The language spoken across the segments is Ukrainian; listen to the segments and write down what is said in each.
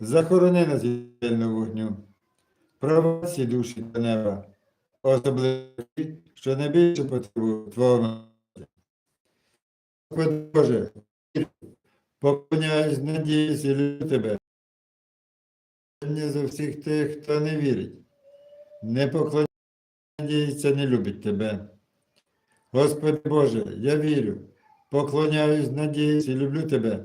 захорони нас від вогню, провадь душі до неба, особливо що найбільше потребують Твого милосердя. Господи Боже, поклоняюсь, надіюсь і люблю Тебе. Не за всіх тих, хто не вірить, не поклоняється, не любить Тебе. Господи Боже, я вірю, поклоняюсь, надіюсь і люблю Тебе.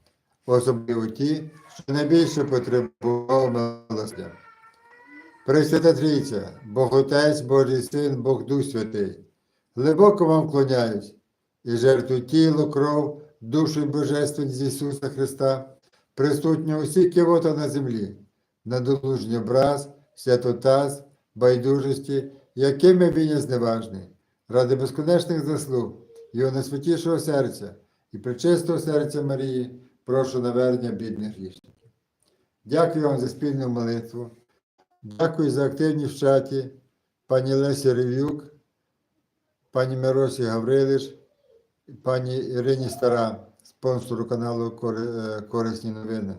особливо ті, що найбільше потребував милосердя. Пресвята Трійця, Бог Отець, Божий Син, Бог Дух Святий, глибоко вам вклоняюсь і жертву тіло, кров, душу і божественність Ісуса Христа, присутнього усі кивота на землі, на долужній образ, святотаз, байдужості, якими він є зневажний, ради безконечних заслуг, Його найсвятішого серця і пречистого серця Марії, прошу навернення бідних грішників. Дякую вам за спільну молитву. Дякую за активність в чаті, пані Лесі Рев'юк, пані Миросі Гаврилиш, пані Ірині Стара, спонсору каналу е, Корисні новини.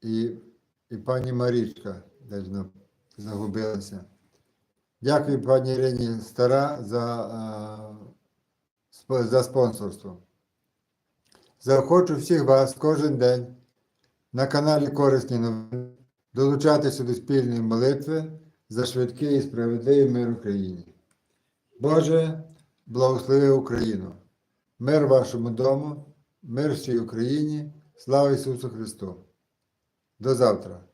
І, і пані Марічка десь загубилася. Дякую пані Ірині Стара за, е, за спонсорство. Заохочу всіх вас кожен день на каналі Корисні новини долучатися до спільної молитви за швидкий і справедливий мир Україні. Боже, благослови Україну, мир вашому дому, мир всій Україні, слава Ісусу Христу! До завтра.